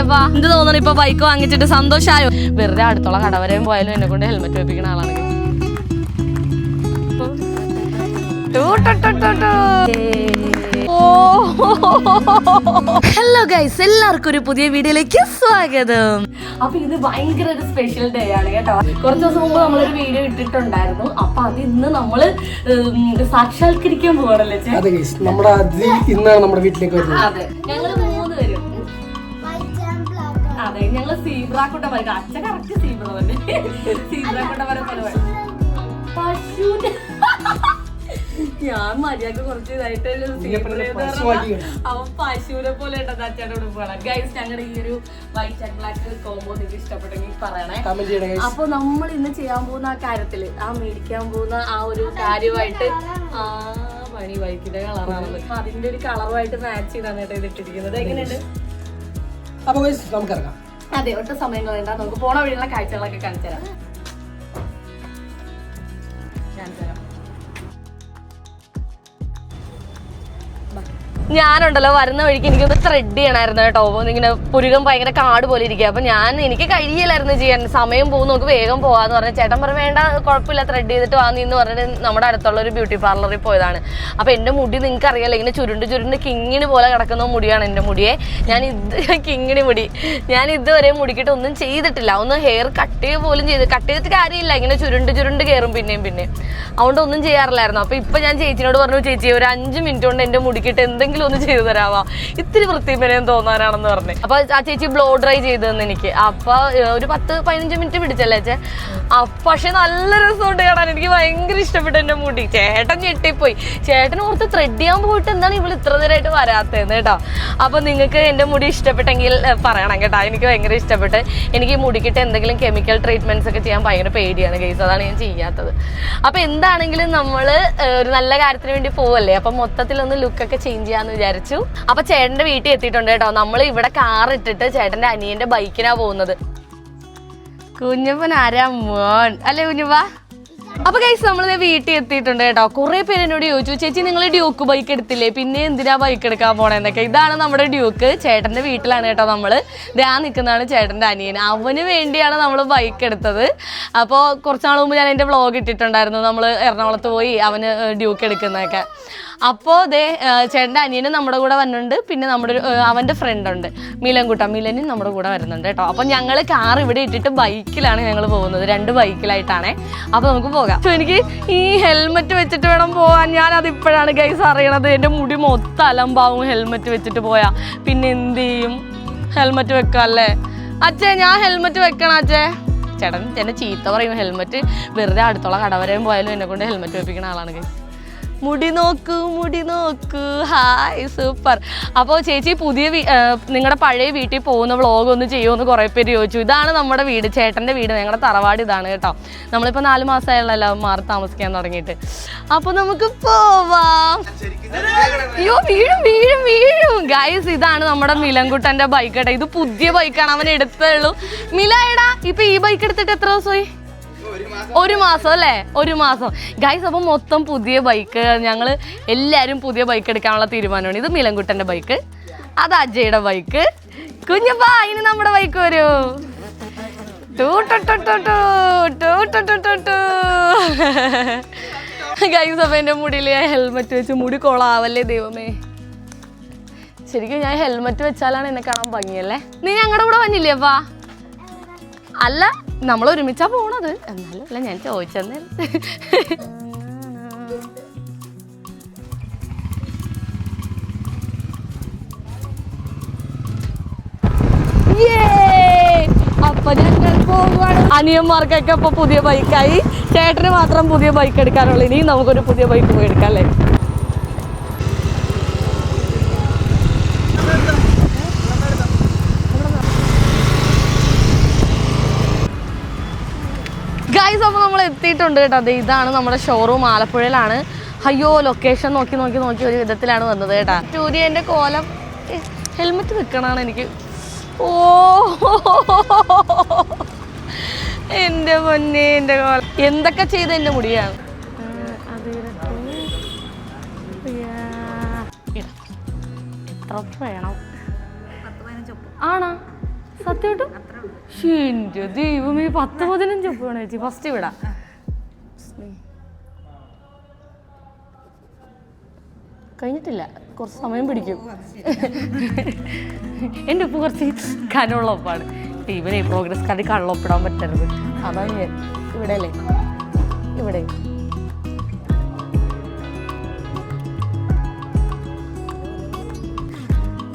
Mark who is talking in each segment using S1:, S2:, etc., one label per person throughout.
S1: വാങ്ങിയില്ലേപ്പാ എന്ത് തോന്നണം? ഇപ്പൊ ബൈക്ക് വാങ്ങിച്ചിട്ട് സന്തോഷമായോ വെറുതെ അടുത്തുള്ള കട വരെയും പോയാലും എന്നെ കൊണ്ട് ഹെൽമെറ്റ് വെപ്പിക്കുന്ന ആളാണ്. ഹലോ ഗൈസ് എല്ലാവർക്കും ഒരു പുതിയ വീഡിയോയിലേക്ക് സ്വാഗതം. അപ്പൊ ഇത് ഭയങ്കര ഒരു സ്പെഷ്യൽ ഡേ ആണ് കേട്ടോ. കുറച്ച് ദിവസം മുമ്പ് നമ്മളൊരു വീഡിയോ ഇട്ടിട്ടുണ്ടായിരുന്നു. അപ്പൊ അത് ഇന്ന് നമ്മൾ സാക്ഷാത്കരിക്കാൻ പോകണല്ലേ
S2: നമ്മുടെ ഇന്നാണ് നമ്മുടെ വീട്ടിലേക്ക് വരുന്നത്.
S1: അതെ. ഞങ്ങൾ ഞങ്ങൾ സീബ്രാക്കുട്ട പറയും അച്ഛൻ കറക്റ്റ് സീബ്ര തന്നെ. സീബ്രാക്കുട്ട വരെ പോലെ. പശുവിന്റെ ഞാൻ മര്യാദ കുറച്ച് ഇതായിട്ട്. അവൻ പശുവിനെ പോലെ ഉണ്ടത് അച്ഛന്റെ ഉടുപ്പാണ് ഗൈസ് ഞങ്ങളുടെ ഈ ഒരു വൈറ്റ് ആൻഡ് ബ്ലാക്ക് കോമ്പോ നിങ്ങൾക്ക് ഇഷ്ടപ്പെട്ടെങ്കിൽ പറയണേ.
S2: കമന്റ് ചെയ്യണം ഗൈസ്
S1: അപ്പൊ നമ്മൾ ഇന്ന് ചെയ്യാൻ പോകുന്ന ആ കാര്യത്തിൽ ആ മേടിക്കാൻ പോകുന്ന ആ ഒരു കാര്യമായിട്ട് ആ പണി വൈറ്റിന്റെ കളറാണത് അപ്പൊ അതിന്റെ ഒരു കളറുമായിട്ട് മാച്ച് ചെയ്താണ് കേട്ടോ ഇത് ഇട്ടിരിക്കുന്നത് എങ്ങനെയുണ്ട്?
S2: അപ്പൊ ഗൈസ് നമുക്ക് ഇറങ്ങാം
S1: അതെ ഒട്ടും സമയം കളയണ്ട. നമുക്ക് പോണ വഴിയുള്ള കാഴ്ചകളൊക്കെ കാണിച്ചു തരാം തരാം. ഞാനുണ്ടല്ലോ വരുന്ന വഴിക്ക് എനിക്കൊന്ന് ത്രെഡ് ചെയ്യണമായിരുന്നു കേട്ടോ. ഇങ്ങനെ പുരുകം ഭയങ്കര കാട് പോലെ ഇരിക്കുക. അപ്പൊ ഞാൻ എനിക്ക് കഴിയില്ലായിരുന്നു ചെയ്യാൻ. സമയം പോകും നമുക്ക് വേഗം പോവാന്ന് പറഞ്ഞ ചേട്ടൻ പറഞ്ഞു വേണ്ട കുഴപ്പമില്ല ത്രെഡ് ചെയ്തിട്ട് വാ നീ എന്ന് പറഞ്ഞിട്ട് നമ്മുടെ അടുത്തുള്ള ഒരു ബ്യൂട്ടി പാർലറിൽ പോയതാണ്. അപ്പൊ എന്റെ മുടി നിങ്ങൾക്ക് അറിയാലോ ഇങ്ങനെ ചുരുണ്ട് ചുരുണ്ട് കിങ്ങിണി പോലെ കിടക്കുന്ന മുടിയാണ് എന്റെ മുടിയെ. ഞാൻ ഇത് കിങ്ങിണി മുടി. ഞാൻ ഇതുവരെ മുടിക്കിട്ട് ഒന്നും ചെയ്തിട്ടില്ല. ഒന്ന് ഹെയർ കട്ട് ചെയ്യുക പോലും ചെയ്ത് കട്ട് ചെയ്തിട്ട് കാര്യമില്ല. ഇങ്ങനെ ചുരുണ്ട് ചുരുണ്ട് കയറും പിന്നെയും പിന്നെ അതുകൊണ്ട് ഒന്നും ചെയ്യാറില്ലായിരുന്നു. അപ്പൊ ഇപ്പൊ ഞാൻ ചേച്ചിനോട് പറഞ്ഞു ചേച്ചി ഒരു അഞ്ച് മിനിറ്റ് കൊണ്ട് എന്റെ മുടിക്കിട്ട് എന്തെങ്കിലും ഒന്ന് ചെയ്തു തരാമോ? ഇത്തിരി വൃത്തിപരം തോന്നാനാണെന്ന് പറഞ്ഞു. അപ്പൊ ആ ചേച്ചി ബ്ലോ ഡ്രൈ ചെയ്തു തന്നെ എനിക്ക്. അപ്പൊ ഒരു പത്ത് പതിനഞ്ച് മിനിറ്റ് പിടിച്ചല്ലേ ചേ പക്ഷെ നല്ല രസമുണ്ട് കാണാൻ. എനിക്ക് ഭയങ്കര ഇഷ്ടപ്പെട്ടു എന്റെ മുടി. ചേട്ടൻ ഞെട്ടിപ്പോയി. ചേട്ടൻ ഓർത്ത് ത്രെഡ് ചെയ്യാൻ പോയിട്ട് എന്താണ് ഇവൾ ഇത്ര നേരമായിട്ട് വരാത്തതെന്ന് കേട്ടോ. അപ്പൊ നിങ്ങൾക്ക് എന്റെ മുടി ഇഷ്ടപ്പെട്ടെങ്കിൽ പറയണം കേട്ടോ. എനിക്ക് ഭയങ്കര ഇഷ്ടപ്പെട്ട് എനിക്ക് മുടിക്കിട്ട് എന്തെങ്കിലും കെമിക്കൽ ട്രീറ്റ്മെന്റ്സ് ഒക്കെ ചെയ്യാൻ ഭയങ്കര പേടിയാണ് കേസ് അതാണ് ഞാൻ ചെയ്യാത്തത്. അപ്പൊ എന്താണെങ്കിലും നമ്മൾ ഒരു നല്ല കാര്യത്തിന് വേണ്ടി പോവല്ലേ? അപ്പൊ മൊത്തത്തിലൊന്ന് ലുക്കൊക്കെ ചേഞ്ച് ചെയ്യാന്ന് വിചാരിച്ചു. അപ്പൊ ചേട്ടന്റെ വീട്ടിൽ എത്തിയിട്ടുണ്ട് കേട്ടോ. നമ്മൾ ഇവിടെ കാർ ഇട്ടിട്ട് ചേട്ടന്റെ അനിയന്റെ ബൈക്കിനാ പോകുന്നത്. കുഞ്ഞപ്പൻ ആരാ മോൻ? അല്ലേ കുഞ്ഞപ്പ? അപ്പൊ കൈസ് നമ്മൾ വീട്ടിൽ എത്തിയിട്ടുണ്ട് കേട്ടോ. കുറെ പേര് എന്നോട് ചോദിച്ചു ചേച്ചി നിങ്ങൾ ഡ്യൂക്ക് ബൈക്ക് എടുത്തില്ലേ? പിന്നെ എന്തിനാ ബൈക്ക് എടുക്കാൻ പോണേന്നൊക്കെ. ഇതാണ് നമ്മുടെ ഡ്യൂക്ക് ചേട്ടന്റെ വീട്ടിലാണ് കേട്ടോ നമ്മൾ. ദാ നിൽക്കുന്നതാണ് ചേട്ടന്റെ അനിയൻ. അവന് വേണ്ടിയാണ് നമ്മൾ ബൈക്ക് എടുത്തത്. അപ്പോൾ കുറച്ച് മുമ്പ് ഞാൻ എന്റെ വ്ളോഗ് ഇട്ടിട്ടുണ്ടായിരുന്നു. നമ്മൾ എറണാകുളത്ത് പോയി അവന് ഡ്യൂക്ക് എടുക്കുന്നതൊക്കെ. അപ്പോൾ ദേ ചേട്ടന്റെ അനിയനും നമ്മുടെ കൂടെ വരുന്നുണ്ട് പിന്നെ നമ്മുടെ ഒരു, അവന്റെ ഫ്രണ്ട് ഉണ്ട്. മിലൻകുട്ട മിലനും നമ്മുടെ കൂടെ വരുന്നുണ്ട് കേട്ടോ. അപ്പോൾ ഞങ്ങൾ കാർ ഇവിടെ ഇട്ടിട്ട് ബൈക്കിലാണ് ഞങ്ങൾ പോകുന്നത്. രണ്ട് ബൈക്കിലായിട്ടാണേ. അപ്പോൾ നമുക്ക് പോകാം. അപ്പോൾ എനിക്ക് ഈ ഹെൽമെറ്റ് വെച്ചിട്ട് വേണം പോകാൻ. ഞാൻ അത് ഇപ്പോഴാണ് ഗൈസ് അറിയണത്. എന്റെ മുടി മൊത്തം അലമ്പാവും ഹെൽമെറ്റ് വെച്ചിട്ട് പോയാൽ പിന്നെ എന്ത് ചെയ്യും? ഹെൽമെറ്റ് വെക്കാല്ലേ അച്ഛേ ഞാൻ ഹെൽമെറ്റ് വെക്കണം അച്ഛേ. ചേട്ടൻ എന്നെ ചീത്ത പറയും. ഹെൽമെറ്റ് വെറുതെ അടുത്തുള്ള കടവരെയും പോയാലും എന്നെ കൊണ്ട് ഹെൽമെറ്റ് വെപ്പിക്കുന്ന ആളാണ് ഗൈസ് മുടി നോക്കൂ മുടി നോക്കൂ. ഹായ് സൂപ്പർ അപ്പോൾ ചേച്ചി പുതിയ നിങ്ങളുടെ പഴയ വീട്ടിൽ പോകുന്ന വ്ളോഗ് ഒന്ന് ചെയ്യുമെന്ന് കുറേ പേര് ചോദിച്ചു. ഇതാണ് നമ്മുടെ വീട് ചേട്ടന്റെ വീട് ഞങ്ങളുടെ തറവാട് ഇതാണ് കേട്ടോ. നമ്മളിപ്പോൾ നാല് മാസമായുള്ളല്ലോ മാറി താമസിക്കാൻ തുടങ്ങിയിട്ട്. അപ്പോൾ നമുക്ക് പോവാം. അയ്യോ വീഴും വീഴും വീഴും. ഗൈസ് ഇതാണ് നമ്മുടെ മിലൻകുട്ടന്റെ ബൈക്ക് കേട്ടോ ഇത് പുതിയ ബൈക്കാണ് അവൻ എടുത്തേ ഉള്ളൂ. മില എടാ ഇപ്പം ഈ ബൈക്ക് എടുത്തിട്ട് എത്ര ദിവസമായി? ഒരു മാസം. അല്ലേ? ഒരു മാസം. ഗൈസ് അപ്പം മൊത്തം പുതിയ ബൈക്ക് ഞങ്ങൾ എല്ലാവരും പുതിയ ബൈക്ക് എടുക്കാനുള്ള തീരുമാനമാണ്. ഇത് മിലൻകുട്ടന്റെ ബൈക്ക് അത് അജയുടെ ബൈക്ക് കുഞ്ഞപ്പാ ഇനി നമ്മുടെ ബൈക്ക് വരൂ. എന്റെ അപ്പം ഞാൻ ഹെൽമെറ്റ് വെച്ച് മുടി കൊളാവല്ലേ ദൈവമേ. ശരിക്കും ഞാൻ ഹെൽമെറ്റ് വെച്ചാലാണ് എന്നെ കാണാൻ ഭംഗിയല്ലേ? നീ ഞങ്ങളുടെ കൂടെ വന്നില്ലേ അപ്പാ അല്ല നമ്മൾ ഒരുമിച്ചാ പോണത്. എന്നാലും ഞാൻ ചോദിച്ചെന്നേ. അപ്പൊ ഞങ്ങൾ പോവുകയാണ്. അനിയന്മാർക്കൊക്കെ അപ്പൊ പുതിയ ബൈക്കായി ചേട്ടന് മാത്രം പുതിയ ബൈക്ക് എടുക്കാനുള്ളൂ. ഇനി നമുക്കൊരു പുതിയ ബൈക്ക് പോയി എടുക്കാം അല്ലേ? എത്തിയിട്ടുണ്ട് കേട്ടോ. അതെ ഇതാണ് നമ്മുടെ ഷോറൂം ആലപ്പുഴയിലാണ്. അയ്യോ ലൊക്കേഷൻ നോക്കി നോക്കി നോക്കി ഒരു വിധത്തിലാണ് വന്നത് കേട്ടാ. സൂര്യന്റെ കോലം. ഹെൽമെറ്റ് വെക്കണമാണ് എനിക്ക്. ഓ. എന്റെ പൊന്നെ എന്റെ കോലം. എന്തൊക്കെ ചെയ്ത് എന്റെ മുടിയാണ്. എത്ര വേണം? ആണോ? സത്യമായിട്ടും? ദൈവം ദൈവമേ പത്ത് പതിനഞ്ച് ഒപ്പാണ് ചേച്ചി. ഫസ്റ്റ് വിടാം കഴിഞ്ഞിട്ടില്ല. കുറച്ച് സമയം പിടിക്കും. എന്റെ ഉപ്പ് കുറച്ച് കനമുള്ള ഉപ്പാണ്. ഇവരെ പ്രോഗ്രസ് കാർഡിൽ കള്ളൊപ്പിടാൻ പറ്റരുത്. അതാണ് ഞാൻ. ഇവിടെ അല്ലേ? ഇവിടെ.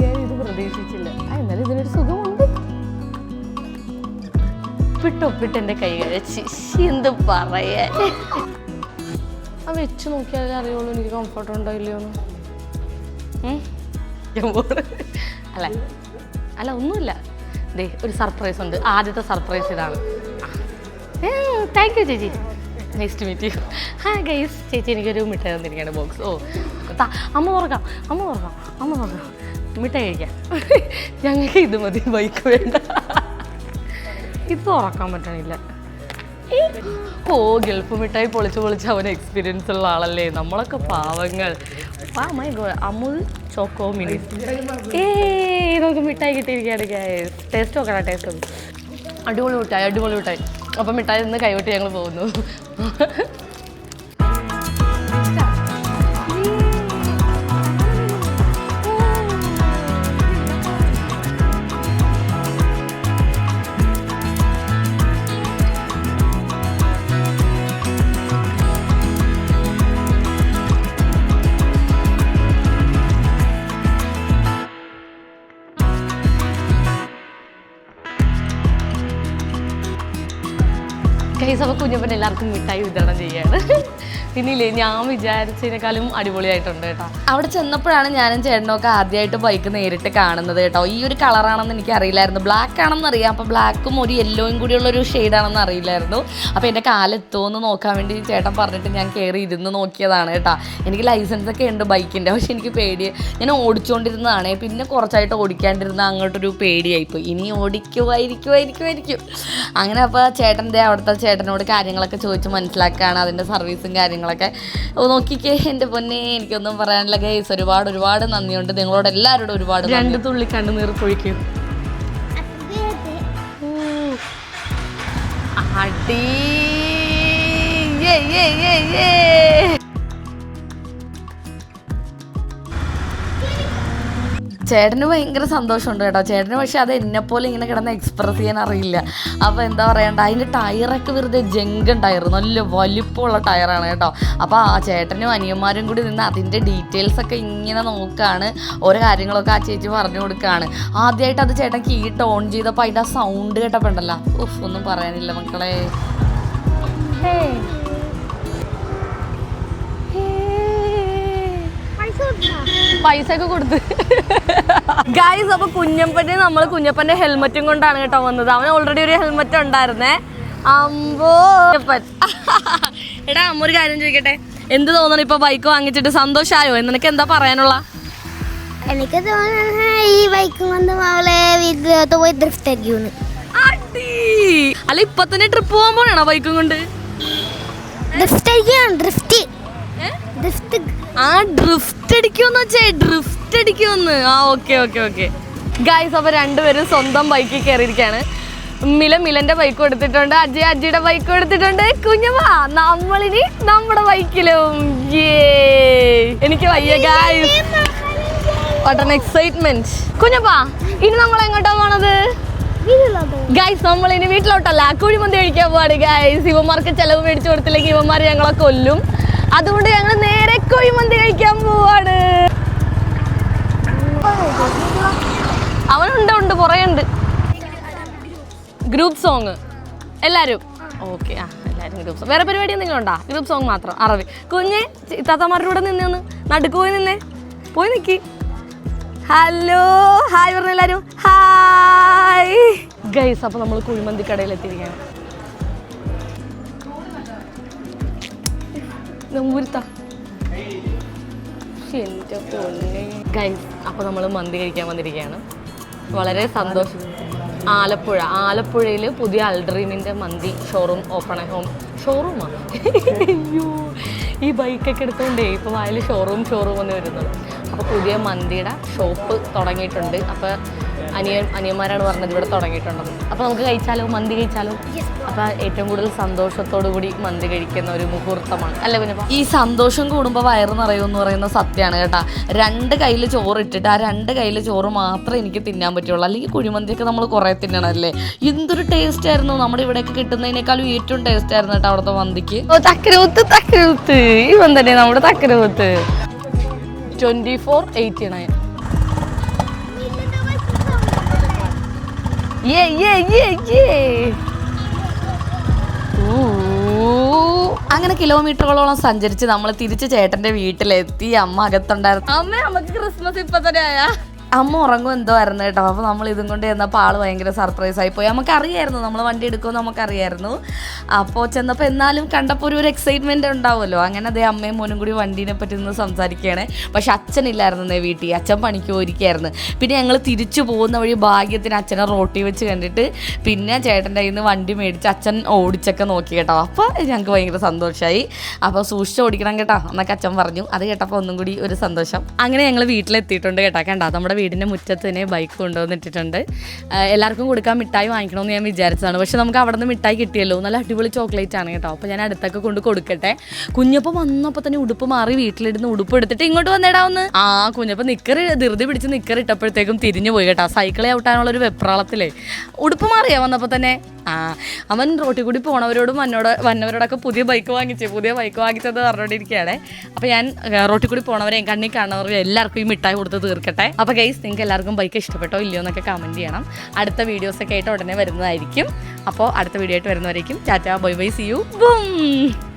S1: ഞാൻ ഇത് പ്രതീക്ഷിച്ചില്ല. എന്നാലും ഇതിനൊരു സുഖമുണ്ട്. ഉപ്പിട്ടൊപ്പിട്ട് എന്റെ കൈ കഴിച്ച് എന്ത് പറയാൻ? ആ വെച്ച് നോക്കിയാലേ അറിയുള്ളൂ. എനിക്ക് കംഫർട്ട് ഉണ്ടോ ഇല്ലയോ എന്ന് ഉം? ഞാൻ പോണ്. അല്ല? അല്ല ഒന്നുമില്ല. ദേ ഒരു സർപ്രൈസ് ഉണ്ട്. ആദ്യത്തെ സർപ്രൈസ് ഇതാണ്. താങ്ക് യു ചേച്ചി. നെക്സ്റ്റ് മീറ്റ് യു ഹാ ഗൈസ് ചേച്ചി എനിക്കൊരു മിഠായി തന്നിരിക്കുകയാണ് ബോക്സ് ഓ അമ്മ തുറക്കാം അമ്മ തുറക്കാം അമ്മ തുറക്കാം മിഠായി കഴിക്കാം. ഞങ്ങൾക്ക് ഇത് മതി ബൈക്ക് വേണ്ട. ഇത് ഉറക്കാൻ പറ്റണില്ല. ഓ ഗൾഫ് മിഠായി പൊളിച്ച് പൊളിച്ച് അവന് എക്സ്പീരിയൻസ് ഉള്ള ആളല്ലേ? നമ്മളൊക്കെ പാവങ്ങൾ. Amul choco mini. ഏ നമുക്ക് മിഠായി കിട്ടിയിരിക്കുകയാണ് ടേസ്റ്റ് നോക്കണം ടേസ്റ്റ് അടിപൊളി മിഠായി അടിപൊളി മിഠായി. അപ്പം മിഠായി നിന്ന് കൈവിട്ട് ഞങ്ങൾ പോകുന്നു. അപ്പോൾ കുഞ്ഞപ്പൻ എല്ലാവർക്കും മിഠായി വിതരണം ചെയ്യാണ്. പിന്നില്ലേ ഞാൻ വിചാരിച്ചതിനേക്കാളും അടിപൊളിയായിട്ടുണ്ട് കേട്ടോ. അവിടെ ചെന്നപ്പോഴാണ് ഞാനും ചേട്ടനൊക്കെ ആദ്യമായിട്ട് ബൈക്ക് നേരിട്ട് കാണുന്നത് കേട്ടോ. ഈ ഒരു കളറാണെന്ന് എനിക്ക് അറിയില്ലായിരുന്നു ബ്ലാക്ക് ആണെന്ന് അറിയാം. അപ്പോൾ ബ്ലാക്കും ഒരു യെല്ലോയും കൂടിയുള്ള ഒരു ഷെയ്ഡാണെന്ന് അറിയില്ലായിരുന്നു. അപ്പോൾ എന്റെ കാലെത്തുമെന്ന് നോക്കാൻ വേണ്ടി ചേട്ടൻ പറഞ്ഞിട്ട് ഞാൻ കയറി ഇരുന്ന് നോക്കിയതാണ് കേട്ടോ. എനിക്ക് ലൈസൻസ് ഒക്കെ ഉണ്ട് ബൈക്കിന്റെ പക്ഷെ എനിക്ക് പേടി. ഞാൻ ഓടിച്ചുകൊണ്ടിരുന്നതാണ് പിന്നെ കുറച്ചായിട്ട് ഓടിക്കാണ്ടിരുന്ന അങ്ങോട്ടൊരു പേടിയായിപ്പോയി. ഇനി ഓടിക്കുമായിരിക്കുമായിരിക്കുമായിരിക്കും അങ്ങനെ അപ്പോൾ ചേട്ടന്റെ അവിടുത്തെ ചേട്ടനോട് കാര്യങ്ങളൊക്കെ ചോദിച്ച് മനസ്സിലാക്കുകയാണ്. അതിന്റെ സർവീസും കാര്യങ്ങളൊക്കെ. അപ്പോൾ നോക്കിക്കേ എന്റെ പൊന്നെ എനിക്കൊന്നും പറയാനില്ല. ഗൈസ് ഒരുപാട് ഒരുപാട് നന്ദിയുണ്ട്. നിങ്ങളോട് എല്ലാവരോടും ഒരുപാട് രണ്ട് തുള്ളി കണ്ണുനീർ പൊഴിക്കും അടി. ഏ ഏ ഏ ഏയ്. ചേട്ടന് ഭയങ്കര സന്തോഷമുണ്ട് കേട്ടോ. ചേട്ടന് പക്ഷെ അത് എന്നെപ്പോലെ ഇങ്ങനെ കിടന്ന് എക്സ്പ്രസ് ചെയ്യാൻ അറിയില്ല. അപ്പോൾ എന്താ പറയണ്ട അതിന്റെ ടയറൊക്കെ വെറുതെ ജങ്കൻ ടയർ നല്ല വലിപ്പമുള്ള ടയറാണ് കേട്ടോ. അപ്പോൾ ആ ചേട്ടനും അനിയന്മാരും കൂടി നിന്ന് അതിന്റെ ഡീറ്റെയിൽസ് ഒക്കെ ഇങ്ങനെ നോക്കുകയാണ് ഓരോ കാര്യങ്ങളൊക്കെ ആ ചേച്ചി പറഞ്ഞു കൊടുക്കുകയാണ് ആദ്യമായിട്ട് അത് ചേട്ടൻ കീട്ട് ഓൺ ചെയ്തപ്പോൾ അതിന്റെ ആ സൗണ്ട് കേട്ടപ്പോൾ ഉണ്ടല്ലോ. ഉഫ് ഒന്നും പറയാനില്ല മക്കളെ. പൈസ ഒക്കെ കൊടുത്ത്. ഗൈസ് അപ്പൊ കുഞ്ഞപ്പന്റെ നമ്മൾ കുഞ്ഞപ്പന്റെ ഹെൽമറ്റും കൊണ്ടാണ് കേട്ടോ വന്നത്. അവന് ഓൾറെഡി ഒരു ഹെൽമറ്റ് ഉണ്ടായിരുന്നേ. അമ്പോ. എടാ അമ്മ ഒരു കാര്യം ചോദിക്കട്ടെ? എന്ത് തോന്നണം ഇപ്പൊ ബൈക്ക് വാങ്ങിച്ചിട്ട്? സന്തോഷായോ? നിനക്ക് എന്താ പറയാനുള്ള?
S3: എനിക്ക് തോന്നുന്നത് ഈ ബൈക്കും കൊണ്ട് അവളെ വീട്ടിലോട്ട് പോയി ഡ്രിഫ്റ്റ് അടിക്കുന്നു.
S1: അടി. അല്ല ഇപ്പൊ തന്നെ ട്രിപ്പ് പോകാൻ പോണോ ബൈക്കും കൊണ്ട്?
S3: ഡ്രിഫ്റ്റ്
S1: ആ ഡ്രിഫ്റ്റ് അടിക്കുമെന്ന് വെച്ചേ ഡ്രിഫ്റ്റ് അടിക്കുമെന്ന്. ആ ഓക്കെ ഓക്കെ ഓക്കെ ഗായ്സ് അപ്പൊ രണ്ടുപേരും സ്വന്തം ബൈക്കിൽ കയറിയിരിക്കാണ്. മില മിലന്റെ ബൈക്ക് കൊടുത്തിട്ടുണ്ട്. അജയ് അജിയുടെ ബൈക്ക് കൊടുത്തിട്ടുണ്ട്. കുഞ്ഞമ്മ നമ്മളിനി നമ്മുടെ ബൈക്കിലും. എനിക്ക് വയ്യ ഗായ്സ് വാട്ട് എക്സൈറ്റ്മെന്റ് കുഞ്ഞപ്പാ ഇനി നമ്മൾ എങ്ങോട്ടാ പോണത്? ഗൈസ് നമ്മൾ ഇനി വീട്ടിലോട്ടല്ല. കുഴിമന്തി കഴിക്കാൻ പോവാണ് ഗൈസ് ഇവന്മാർക്ക് ചെലവ് മേടിച്ചു കൊടുത്തില്ലെങ്കിൽ ഇവന്മാർ ഞങ്ങളെ കൊല്ലും. അതുകൊണ്ട് ഞങ്ങൾ നേരെ കുഴിമന്തി കഴിക്കാൻ പോവാണ്. അവനുണ്ട് ഉണ്ട് പുറയുണ്ട് ഗ്രൂപ്പ് സോങ്. എല്ലാരും? ഓക്കെ ആ എല്ലാരും ഗ്രൂപ്പ് സോങ്. വേറെ പരിപാടി എന്തെങ്കിലും ഉണ്ടോ ഗ്രൂപ്പ് സോങ് മാത്രം അറബി. കുഞ്ഞെ താത്തമാരുടെ കൂടെ നിന്നെ ഒന്ന് നടുക്ക് പോയി നിന്നേ. പോയി നിക്കി. ഹലോ ഹായ് പറഞ്ഞ എല്ലാരും. ഹായ്. ഗൈസ് അപ്പൊ നമ്മൾ കുഴിമന്തി കടയിൽ എത്തിയിരിക്കുകയാണ് ഊരുത്ത എന്റെ പൊന്നെ. ഗൈസ് അപ്പോൾ നമ്മൾ മന്തി കഴിക്കാൻ വന്നിരിക്കുകയാണ്. വളരെ സന്തോഷം. ആലപ്പുഴ. ആലപ്പുഴയിൽ പുതിയ അൾഡ്രീമിന്റെ മന്തി ഷോറൂം ഓപ്പൺ ഹോം ഷോറൂമാ? അയ്യോ. ഈ ബൈക്കൊക്കെ എടുത്തുകൊണ്ടേ ഇപ്പോൾ വായിൽ ഷോറൂം ഷോറൂം എന്ന് വരുന്നത്. അപ്പോൾ പുതിയ മന്തിയുടെ ഷോപ്പ് തുടങ്ങിയിട്ടുണ്ട്. അപ്പോൾ അനിയൻ അനിയന്മാരാണ് പറഞ്ഞത് ഇവിടെ തുടങ്ങിയിട്ടുണ്ടത് അപ്പോൾ നമുക്ക് കഴിച്ചാലോ? മന്തി കഴിച്ചാലോ? അപ്പോൾ ഏറ്റവും കൂടുതൽ സന്തോഷത്തോടു കൂടി മന്തി കഴിക്കുന്ന ഒരു മുഹൂർത്തമാണ്. അല്ലേ പിന്നെ ഈ സന്തോഷം കൂടുമ്പോൾ വയറ് നിറയുമെന്ന് പറയുന്ന സത്യമാണ് കേട്ടാ. രണ്ട് കയ്യിൽ ചോറ് ഇട്ടിട്ട് ആ രണ്ട് കയ്യിൽ ചോറ് മാത്രമേ എനിക്ക് തിന്നാൻ പറ്റുള്ളൂ. അല്ലെങ്കിൽ കുഴിമന്തിയൊക്കെ നമ്മൾ കുറേ തിന്നണമല്ലേ എന്തൊരു ടേസ്റ്റ് ആയിരുന്നു? നമ്മുടെ ഇവിടെയൊക്കെ കിട്ടുന്നതിനേക്കാളും ഏറ്റവും ടേസ്റ്റ് ആയിരുന്നു കേട്ടോ അവിടുത്തെ മന്തിക്ക്. ഓ തക്കരൂത്ത് തക്കരൂത്ത് ഈ തന്നെ നമ്മുടെ തക്കരൂത്ത് twenty four eighty nine Yeah, yeah, yeah, yeah. അങ്ങനെ കിലോമീറ്ററുകളോളം സഞ്ചരിച്ച് നമ്മൾ തിരിച്ച് ചേട്ടന്റെ വീട്ടിലെത്തി അമ്മ അകത്തുണ്ടായിരുന്നു അമ്മ നമുക്ക് ക്രിസ്മസ് ഇപ്പൊ തന്നെ ആയാ അമ്മ ഉറങ്ങും എന്തോ ആയിരുന്നു കേട്ടോ. അപ്പോൾ നമ്മൾ ഇതും കൊണ്ട് ചെന്നപ്പോൾ ആൾ ഭയങ്കര സർപ്രൈസ് ആയിപ്പോയി. നമുക്കറിയായിരുന്നു. നമ്മൾ വണ്ടി എടുക്കുമെന്ന് നമുക്കറിയായിരുന്നു. അപ്പോൾ ചെന്നപ്പോൾ എന്നാലും കണ്ടപ്പോൾ ഒരു ഒരു എക്സൈറ്റ്മെന്റ് ഉണ്ടാവുമല്ലോ. അങ്ങനെ അതേ അമ്മയും മോനും കൂടി വണ്ടീനെ പറ്റി നിന്ന് സംസാരിക്കുകയാണ്. പക്ഷെ അച്ഛനില്ലായിരുന്നു വീട്ടിൽ. അച്ഛൻ പണിക്ക് പോയിരിക്കുകയായിരുന്നു. പിന്നെ ഞങ്ങൾ തിരിച്ചു പോകുന്ന വഴി ഭാഗ്യത്തിന് അച്ഛനെ റോട്ടി വെച്ച് കണ്ടിട്ട് പിന്നെ ചേട്ടന്റെ കയ്യിൽ നിന്ന് വണ്ടി മേടിച്ച് അച്ഛൻ ഓടിച്ചൊക്കെ നോക്കി കേട്ടോ. അപ്പോൾ ഞങ്ങൾക്ക് ഭയങ്കര സന്തോഷമായി അപ്പോൾ സൂക്ഷിച്ച് ഓടിക്കണം കേട്ടോ എന്നൊക്കെ അച്ഛൻ പറഞ്ഞു. അത് കേട്ടപ്പോൾ ഒന്നും കൂടി ഒരു സന്തോഷം. അങ്ങനെ ഞങ്ങൾ വീട്ടിലെത്തിയിട്ടുണ്ട് കേട്ടോ. കണ്ടോ? നമ്മുടെ വീടിന്റെ മുറ്റത്ത് തന്നെ ബൈക്ക് കൊണ്ടുവന്നിട്ടിട്ടുണ്ട് എല്ലാവർക്കും കൊടുക്കാൻ മിഠായി വാങ്ങിക്കണമെന്ന് ഞാൻ വിചാരിച്ചതാണ്. പക്ഷെ നമുക്ക് അവിടെ നിന്ന് മിഠായി കിട്ടിയല്ലോ. നല്ല അടിപൊളി ചോക്ലേറ്റ് ആണ് കേട്ടോ. അപ്പോൾ ഞാൻ അടുത്തൊക്കെ കൊണ്ട് കൊടുക്കട്ടെ. കുഞ്ഞപ്പം വന്നപ്പോൾ തന്നെ ഉടുപ്പ് മാറി വീട്ടിലിരുന്ന് ഉടുപ്പ് എടുത്തിട്ട് ഇങ്ങോട്ട് വന്നേടാ ഒന്ന്. ആ കുഞ്ഞപ്പം നിക്കർ ധൃതി പിടിച്ച് നിക്കർ ഇട്ടപ്പോഴത്തേക്കും തിരിഞ്ഞു പോയി കേട്ടോ. സൈക്കിളെ ഔട്ടാനുള്ളൊരു വെപ്രാളത്തിലേ. ഉടുപ്പ് മാറിയാ വന്നപ്പോൾ തന്നെ. ആ അവൻ റോട്ടിൽ കൂടി പോണവരോടും വന്നോട് വന്നവരോടൊക്കെ പുതിയ ബൈക്ക് വാങ്ങിച്ചു പുതിയ ബൈക്ക് വാങ്ങിച്ചത് പറഞ്ഞുകൊണ്ടിരിക്കുകയാണ് അപ്പോൾ ഞാൻ റോട്ടിൽ കൂടി പോണവരെയും കണ്ണി കാണുന്നവരെയും എല്ലാവർക്കും ഈ മിഠായി കൊടുത്ത് തീർക്കട്ടെ. അപ്പോൾ ഗൈസ് നിങ്ങൾക്ക് എല്ലാവർക്കും ബൈക്ക് ഇഷ്ടപ്പെട്ടോ ഇല്ലയോ എന്നൊക്കെ കമന്റ് ചെയ്യണം. അടുത്ത വീഡിയോസൊക്കെ ആയിട്ട് ഉടനെ വരുന്നതായിരിക്കും. അപ്പോൾ അടുത്ത വീഡിയോ ആയിട്ട് വരുന്നവരേക്കും Tata bye bye see you boom!